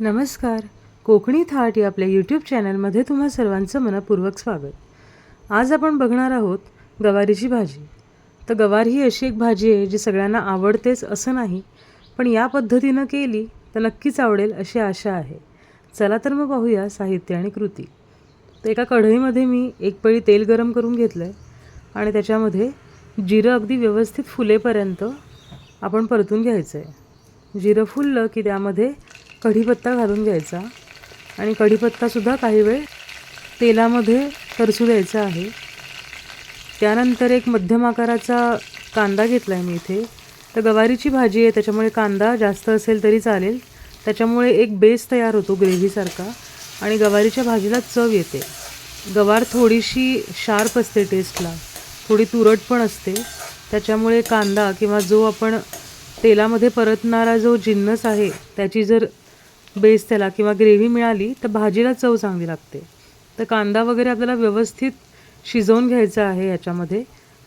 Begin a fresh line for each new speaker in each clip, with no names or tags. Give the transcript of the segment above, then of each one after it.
नमस्कार. कोकणी थाट या आपल्या यूट्यूब चॅनलमध्ये तुम्हा सर्वांचं मनपूर्वक स्वागत. आज आपण बघणार आहोत गवारीची भाजी. तर गवार ही अशी एक भाजी आहे जी सगळ्यांना आवडतेच असं नाही पण या पद्धतीनं केली तर नक्कीच आवडेल अशी आशा आहे. चला तर मग पाहूया साहित्य आणि कृती. तर एका कढईमध्ये मी एक पळी तेल गरम करून घेतलं आहे आणि त्याच्यामध्ये जिरं अगदी व्यवस्थित फुलेपर्यंत आपण परतून घ्यायचं आहे जिरं फुललं की त्यामध्ये कढीपत्ता घालून घ्यायचा आणि कढीपत्तासुद्धा काही वेळ तेलामध्ये तरसू द्यायचा आहे. त्यानंतर एक मध्यम आकाराचा कांदा घेतला आहे मी इथे. तर गवारीची भाजी आहे त्याच्यामुळे कांदा जास्त असेल तरी चालेल. त्याच्यामुळे एक बेस तयार होतो ग्रेव्हीसारखा आणि गवारीच्या भाजीला चव येते. गवार थोडीशी शार्प असते टेस्टला. थोडी तुरट पण असते. त्याच्यामुळे कांदा किंवा जो आपण तेलामध्ये परतणारा जो जिन्नस आहे त्याची जर बेस त्याला किंवा ग्रेव्ही मिळाली तर भाजीला चव चांगली लागते. तर कांदा वगैरे आपल्याला व्यवस्थित शिजवून घ्यायचा आहे याच्यामध्ये.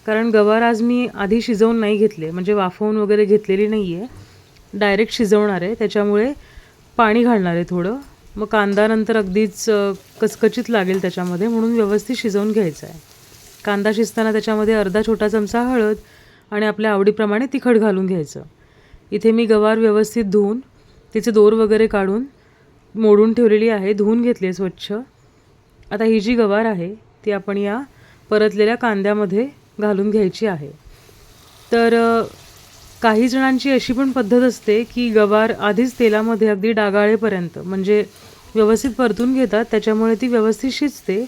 कारण गवार आज मी आधी शिजवून नाही घेतले म्हणजे वाफवून वगैरे घेतलेली नाही आहे डायरेक्ट शिजवणार आहे त्याच्यामुळे पाणी घालणार आहे थोडं. मग कांदा नंतर अगदीच कचकचीत लागेल त्याच्यामध्ये म्हणून व्यवस्थित शिजवून घ्यायचा आहे. कांदा शिजताना त्याच्यामध्ये अर्धा छोटा चमचा हळद आणि आपल्या आवडीप्रमाणे तिखट घालून घ्यायचं. इथे मी गवार व्यवस्थित धुवून तिचे दोर वगैरे काढून मोडून ठेवलेली आहे धुवून घेतली आहे स्वच्छ. आता ही जी गवार आहे ती आपण या परतलेल्या कांद्यामध्ये घालून घ्यायची आहे. तर काही जणांची अशी पण पद्धत असते की गवार आधीच तेलामध्ये अगदी डागाळेपर्यंत म्हणजे व्यवस्थित परतून घेतात त्याच्यामुळे ती व्यवस्थित शिजते.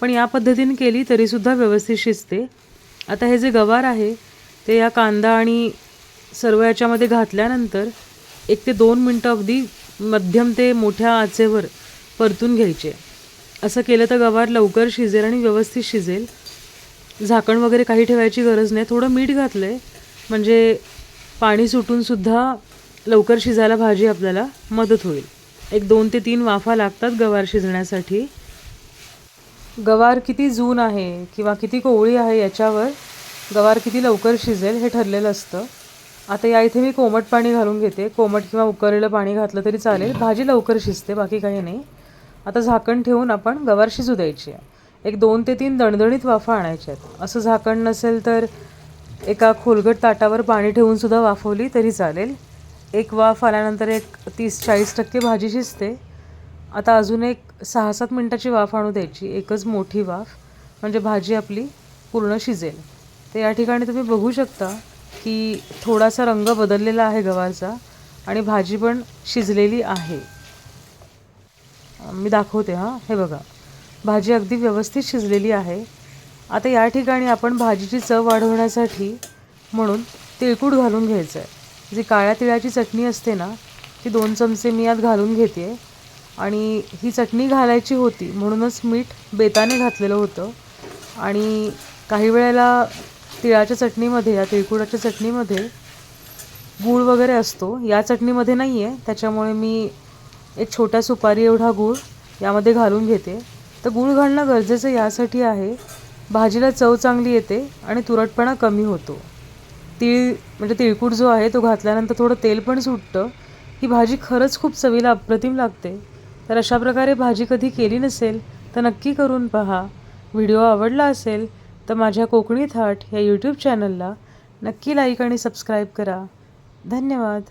पण या पद्धतीने केली तरीसुद्धा व्यवस्थित शिजते. आता हे जे गवार आहे ते या कांदा आणि सर्व याच्यामध्ये घातल्यानंतर एक ते दोन मिनटं अगदी मध्यम ते मोठ्या आचेवर परतून घ्यायचे. असं केलं तर गवार लवकर शिजेल आणि व्यवस्थित शिजेल. झाकण वगैरे काही ठेवायची गरज नाही. थोडं मीठ घातलं आहे म्हणजे पाणी सुटूनसुद्धा लवकर शिजायला भाजी आपल्याला मदत होईल. एक दोन ते तीन वाफा लागतात गवार शिजण्यासाठी. गवार किती जून आहे किंवा किती कोवळी आहे याच्यावर गवार किती लवकर शिजेल हे ठरलेलं असतं. आता या इथे मी कोमट पाणी घालून घेते. कोमट किंवा उकळलेलं पाणी घातलं तरी चालेल. भाजी लवकर शिजते बाकी काही नाही. आता झाकण ठेवून आपण गवार शिजू द्यायची आहे. एक दोन ते तीन दणदणीत वाफा आणायच्या आहेत. असं झाकण नसेल तर एका खोलगट ताटावर पाणी ठेवूनसुद्धा वाफवली तरी चालेल. एक वाफ आल्यानंतर एक तीस चाळीस टक्के भाजी शिजते. आता अजून एक सहा सात मिनटाची वाफ आणू द्यायची. एकच मोठी वाफ. म्हणजे भाजी आपली पूर्ण शिजेल. तर या ठिकाणी तुम्ही बघू शकता की थोडासा रंग बदललेला आहे गवारचा आणि भाजी पण शिजलेली आहे. मी दाखवते हां. हे बघा. भाजी अगदी व्यवस्थित शिजलेली आहे. आता या ठिकाणी आपण भाजीची चव वाढवण्यासाठी म्हणून तिळकूट घालून घ्यायचं आहे जी काळ्या तिळाची चटणी असते ना ती दोन चमचे मी यात घालून घेते आहे आणि ही चटणी घालायची होती म्हणूनच मीठ बेताने घातलेलं होतं. आणि काही वेळेला तिळाच्या चटणीमध्ये या तिळकुडाच्या चटणीमध्ये गूळ वगैरे असतो. या चटणीमध्ये नाही आहे त्याच्यामुळे मी एक छोट्या सुपारी एवढा गूळ यामध्ये घालून घेते. तर गूळ घालणं गरजेचं यासाठी आहे. भाजीला चव चांगली येते आणि तुरटपणा कमी होतो. तीळ म्हणजे तिळकूट जो आहे तो घातल्यानंतर थोडं तेल पण सुटतं. ही भाजी खरंच खूप चवीला अप्रतिम लागते. तर अशा प्रकारे भाजी कधी केली नसेल तर नक्की करून पहा. व्हिडिओ आवडला असेल तर माझ्या कोकणी थाट या यूट्यूब चॅनलला नक्की लाईक आणि सबस्क्राईब करा. धन्यवाद.